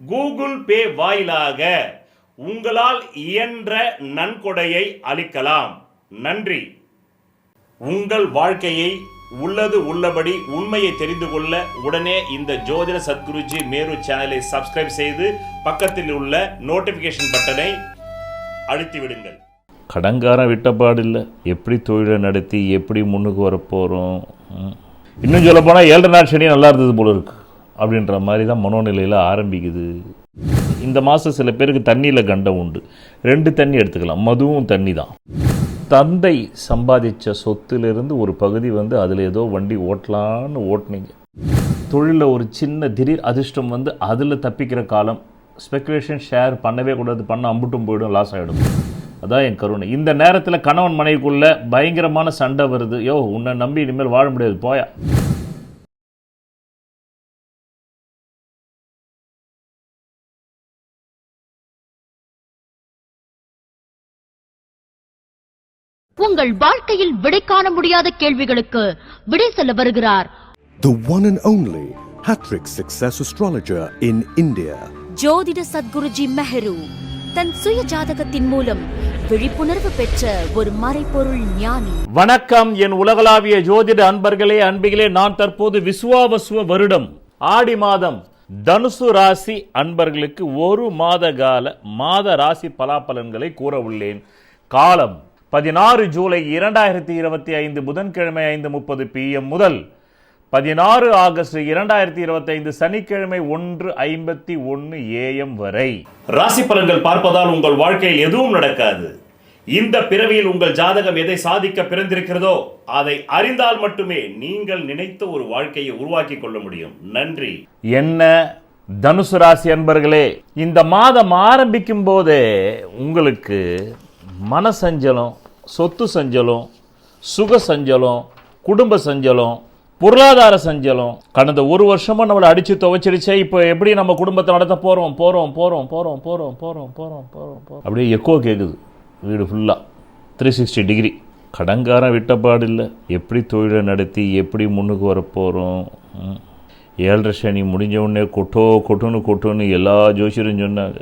Google Pay வாயிலாக உங்களால் இயன்ற நன்கொடையை அளிக்கலாம். நன்றி. உங்கள் வாழ்க்கையை உள்ளது உள்ளபடி உண்மையை தெரிந்து கொள்ள உடனே இந்த ஜோதிட சத்குருஜி மேரு சேனலை சப்ஸ்கிரைப் செய்து பக்கத்தில் உள்ள நோட்டிபிகேஷன் பட்டனை அழுத்தி விடுங்கள் கடங்காரன் விட்டப்பாடில்லை எப்படி தொழிலை நடத்தி எப்படி முன்னுக்கு வரப்போகிறோம் இன்னும் சொல்ல போனால் ஏழரை நாள் செடி நல்லா இருந்தது போல இருக்கு. அப்படின்ற மாதிரி தான் மனோநிலையில் ஆரம்பிக்குது. இந்த மாதம் சில பேருக்கு தண்ணியில் கண்டம் உண்டு. ரெண்டு தண்ணி எடுத்துக்கலாம். மதுவும் தண்ணி தான் தந்தை சம்பாதிச்ச சொத்துலேருந்து ஒரு பகுதி வந்து அதில் ஏதோ வண்டி ஓட்டலான்னு ஓட்டினீங்க. தொழிலில் ஒரு சின்ன திடீர் அதிர்ஷ்டம் வந்து அதில் தப்பிக்கிற காலம். ஸ்பெகுலேஷன் ஷேர் பண்ணவே கூடாது. பண்ண அம்புட்டும் போயிடும் லாஸ் ஆகிடும் அதான் என் கருணை. இந்த நேரத்தில் கணவன் மனைவிக்குள்ளே பயங்கரமான சண்டை வருது. யோ உன்னை நம்பி இனிமேல் வாழ முடியாது. போயா. உங்கள் வாழ்க்கையில் விடை காண முடியாத கேள்விகளுக்கு விடை சொல்ல வருகிறார். The one and only Hattrick Success Astrologer in India. ஜோதிட சத்குருஜி மெஹரு தன் சுய ஜாதகத்தின் மூலம் விழிப்புணர்வு பெற்ற ஒரு மறைபொருள் ஞானி. வணக்கம் என் உலகளாவிய ஜோதிட அன்பர்களே அன்பிகளே நான் தற்போது விசுவாவசுவ வருடம் ஆடி மாதம் தனுசு ராசி அன்பர்களுக்கு ஒரு மாத கால மாத ராசி பலாபலன்களை கூற உள்ளேன். காலம் பதினாறு ஜூலை இரண்டாயிரத்தி இருபத்தி ஐந்து புதன்கிழமை ஐந்து முப்பது பிஎம் முதல் பதினாறு ஆகஸ்ட் இரண்டாயிரத்தி இருபத்தைந்து சனிக்கிழமை ஒன்று ஐம்பத்தி ஒன்று ஏஎம் வரை. ராசி பலன்கள் பார்ப்பதால் உங்கள் வாழ்க்கையில் எதுவும் நடக்காது. இந்த பிறவியில் உங்கள் ஜாதகம் எதை சாதிக்க பிறந்திருக்கிறதோ அதை அறிந்தால் மட்டுமே நீங்கள் நினைத்த ஒரு வாழ்க்கையை உருவாக்கி கொள்ள முடியும். நன்றி. என்ன? தனுசு ராசி அன்பர்களே இந்த மாதம் ஆரம்பிக்கும் போதே உங்களுக்கு மன சஞ்சலம் சொத்து சஞ்சலம் சுக சஞ்சலம் குடும்ப சஞ்சலம் பொருளாதார சஞ்சலம். கடந்த ஒரு வருஷமாக நம்மளை அடித்து துவைச்சிருச்சே இப்போ எப்படி நம்ம குடும்பத்தை நடத்த போகிறோம் போகிறோம் போகிறோம் போகிறோம் போகிறோம் போகிறோம் போகிறோம் போகிறோம் போகிறோம் அப்படியே எக்கோ கேட்குது வீடு ஃபுல்லாக த்ரீ சிக்ஸ்டி டிகிரி கடங்காரன் விட்டப்பாடு இல்லை. எப்படி தொழிலை நடத்தி எப்படி முன்னுக்கு வரப்போகிறோம் ஏழரை சனி முடிஞ்ச உடனே கொட்டோ கொட்டுன்னு கொட்டுன்னு எல்லா ஜோசியரும் சொன்னாங்க.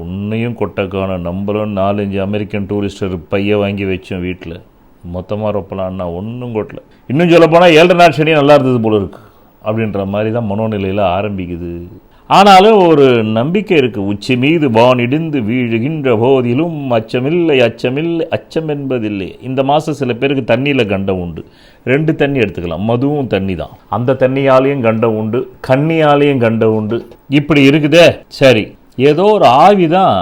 உன்னையும் கொட்டக்கான நம்மளும் நாலஞ்சு அமெரிக்கன் டூரிஸ்டர் பைய வாங்கி வச்சோம் வீட்டில் மொத்தமாக ரொப்பலான்னா ஒன்றும் கொட்டல. இன்னும் சொல்லப்போனால் ஏழரை நாள் சனி நல்லா இருந்தது போல இருக்குது அப்படின்ற மாதிரி தான் மனோநிலையில் ஆரம்பிக்குது. ஆனாலும் ஒரு நம்பிக்கை இருக்குது உச்சி மீது வான் இடிந்து வீழுகின்ற போதிலும் அச்சமில்லை அச்சமில்லை அச்சம் என்பதில்லை. இந்த மாதம் சில பேருக்கு தண்ணியில் கண்டம் உண்டு. ரெண்டு தண்ணி எடுத்துக்கலாம். மதுவும் தண்ணி தான் அந்த தண்ணியாலேயும் கண்டம் உண்டு. கண்ணியாலேயும் கண்டம் உண்டு. இப்படி இருக்குதே. சரி. ஏதோ ஒரு ஆவி தான்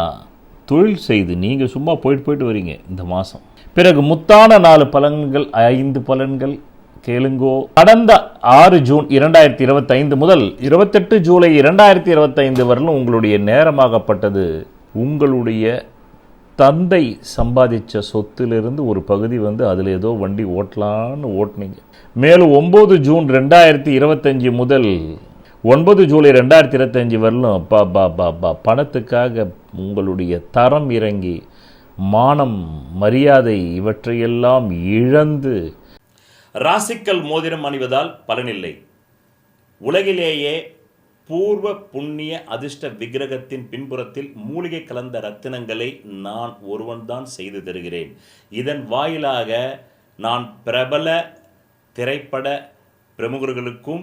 தொழில் செய்து நீங்கள் சும்மா போயிட்டு போயிட்டு வரீங்க இந்த மாதம் பிறகு முத்தான நாலு பலன்கள் ஐந்து பலன்கள் கேளுங்கோ. கடந்த ஆறு ஜூன் இரண்டாயிரத்தி இருபத்தைந்து முதல் இருபத்தெட்டு ஜூலை இரண்டாயிரத்தி இருபத்தைந்து வரலும் உங்களுடைய நேரமாகப்பட்டது. உங்களுடைய தந்தை சம்பாதிச்ச சொத்திலிருந்து ஒரு பகுதி வந்து அதில் ஏதோ வண்டி ஓட்டலான்னு ஓட்டினீங்க. மேலும் ஒம்பது ஜூன் ரெண்டாயிரத்தி இருபத்தஞ்சி முதல் ஒன்பது ஜூலை ரெண்டாயிரத்தி இருபத்தஞ்சி வரலும் பா பா பா பா பணத்துக்காக உங்களுடைய தரம் இறங்கி மானம் மரியாதை இவற்றையெல்லாம் இழந்து ராசிக்கல் மோதிரம் அணிவதால் பலனில்லை. உலகிலேயே பூர்வ புண்ணிய அதிர்ஷ்ட விக்கிரகத்தின் பின்புறத்தில் மூலிகை கலந்த ரத்தினங்களை நான் ஒருவன்தான் செய்து தருகிறேன். இதன் வாயிலாக நான் பிரபல திரைப்பட பிரமுகர்களுக்கும்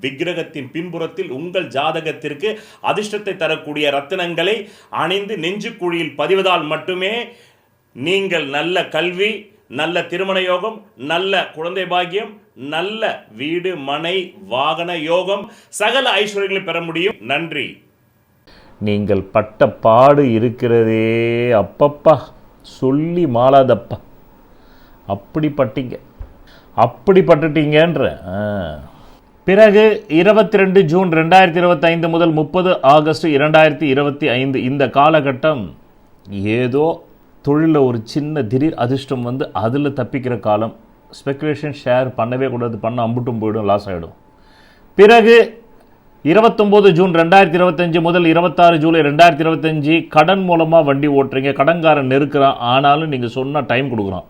விக்கிரகத்தின் பின்புறத்தில் உங்கள் ஜாதகத்திற்கு அதிர்ஷ்டத்தை தரக்கூடிய ரத்தினங்களை அணிந்து நெஞ்சுக்குழியில் பதிவதால் மட்டுமே நீங்கள் நல்ல கல்வி நல்ல திருமண யோகம் நல்ல குழந்தை பாக்கியம் நல்ல வீடு மனை வாகன யோகம் சகல ஐஸ்வர்யங்களை பெற முடியும். நன்றி. நீங்கள் பட்ட பாடு இருக்கிறதே அப்பப்பா. சொல்லி மாளாதப்பா. அப்படி பட்டீங்க. அப்படி பட்டுட்டீங்கன்ற. பிறகு இருபத்தி ரெண்டு ஜூன் ரெண்டாயிரத்தி இருபத்தைந்து முதல் முப்பது ஆகஸ்ட் இரண்டாயிரத்தி இருபத்தி ஐந்து இந்த காலகட்டம் ஏதோ தொழிலில் ஒரு சின்ன திடீர் அதிர்ஷ்டம் வந்து அதில் தப்பிக்கிற காலம். ஸ்பெகுலேஷன் ஷேர் பண்ணவே கூடாது. பண்ண அம்புட்டும் போயிடும் லாஸ் ஆகிடும் பிறகு இருபத்தொம்போது ஜூன் ரெண்டாயிரத்தி இருபத்தஞ்சு முதல் இருபத்தாறு ஜூலை ரெண்டாயிரத்தி இருபத்தஞ்சு கடன் மூலமாக வண்டி ஓட்டுறீங்க. கடன்காரன் நெருக்கிறான். ஆனாலும் நீங்கள் சொன்னால் டைம் கொடுக்குறான்.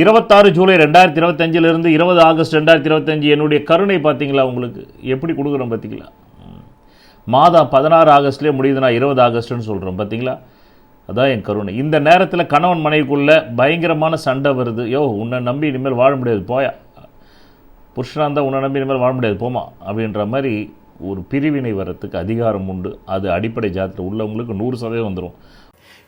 இருபத்தாறு ஜூலை ரெண்டாயிரத்தி இருபத்தஞ்சிலிருந்து இருபது ஆகஸ்ட் ரெண்டாயிரத்தி இருபத்தஞ்சு என்னுடைய கருணை பார்த்தீங்களா உங்களுக்கு? எப்படி கொடுக்குறோம் பார்த்தீங்களா? மாதம் பதினாறு ஆகஸ்ட்லேயே முடியுது நான் இருபது ஆகஸ்ட்னு சொல்கிறேன் பார்த்தீங்களா? அதான் என் கருணை. இந்த நேரத்தில் கணவன் மனைவிக்குள்ள பயங்கரமான சண்டை வருது. யோ உன்னை நம்பி இனிமேல் வாழ முடியாது போயா. புருஷனாக இருந்தால் உன்னை நம்பி இனிமேல் வாழ முடியாது போமா அப்படின்ற மாதிரி ஒரு பிரிவினை வரத்துக்கு அதிகாரம் உண்டு. அது அடிப்படை ஜாத்திரை உள்ளவங்களுக்கு நூறு சதவீதம் வந்துடும்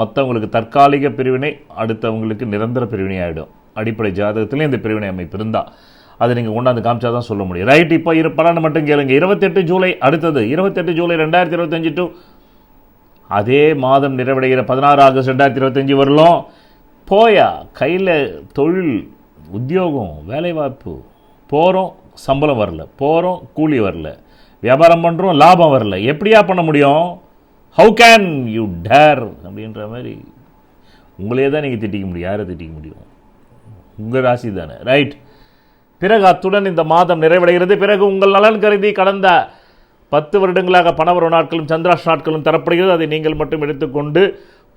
மற்றவங்களுக்கு தற்காலிக பிரிவினை அடுத்தவங்களுக்கு நிரந்தர பிரிவினை ஆகிடும் அடிப்படை ஜாதகத்திலேயே இந்த பிரிவினை அமைப்பு இருந்தால் அதை நீங்கள் கொண்டாந்து காமிச்சா தான் சொல்ல முடியும். ரைட் இப்போ இரு பலனை மட்டும் கேளுங்க. இருபத்தெட்டு ஜூலை அடுத்தது இருபத்தெட்டு ஜூலை ரெண்டாயிரத்தி இருபத்தஞ்சு டு அதே மாதம் நிறைவடைகிற பதினாறு ஆகஸ்ட் ரெண்டாயிரத்தி இருபத்தஞ்சி வரலாம் போயா கையில் தொழில் உத்தியோகம் வேலைவாய்ப்பு போகிறோம் சம்பளம் வரல. போகிறோம் கூலி வரல. வியாபாரம் பண்ணுறோம் லாபம் வரல. எப்படியா பண்ண முடியும்? ஹவு கேன் யூ டேர் அப்படின்ற மாதிரி உங்களையே தான் நீங்கள் திட்டிக்க முடியும். யாரை திட்டிக்க முடியும்? உங்கள் ராசி தானே. ரைட் பிறகு அத்துடன் இந்த மாதம் நிறைவடைகிறது. பிறகு உங்கள் நலன் கருதி கடந்த பத்து வருடங்களாக பணவரவு நாட்களும் சந்திராஷ் நாட்களும் தரப்படுகிறது. அதை நீங்கள் மட்டும் எடுத்துக்கொண்டு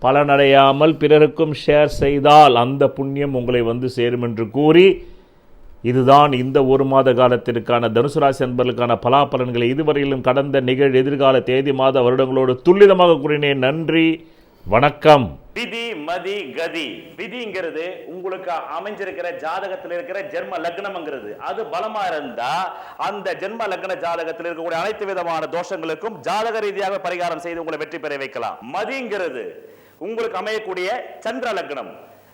பலனடையாமல் பிறருக்கும் ஷேர் செய்தால் அந்த புண்ணியம் உங்களை வந்து சேரும் என்று கூறி இதுதான் இந்த ஒரு மாத காலத்திற்கான தனுசு ராசி அன்பர்களுக்கான பலாபலன்களை இதுவரையிலும் கடந்த நிகழ் எதிர்கால தேதி மாத வருடங்களோடு துல்லிதமாக கூறினேன். நன்றி. வணக்கம். விதி மதி கதி. விதிங்கிறது உங்களுக்கு அமைஞ்சிருக்கிற ஜாதகத்தில் இருக்கிற ஜென்ம லக்னம்ங்கிறது. அது பலமா இருந்தா அந்த ஜென்ம லக்ன ஜாதகத்தில் இருக்கக்கூடிய அனைத்து விதமான தோஷங்களுக்கும் ஜாதக ரீதியாக பரிகாரம் செய்து உங்களை வெற்றி பெற வைக்கலாம். மதிங்கிறது உங்களுக்கு அமையக்கூடிய சந்திர லக்னம்.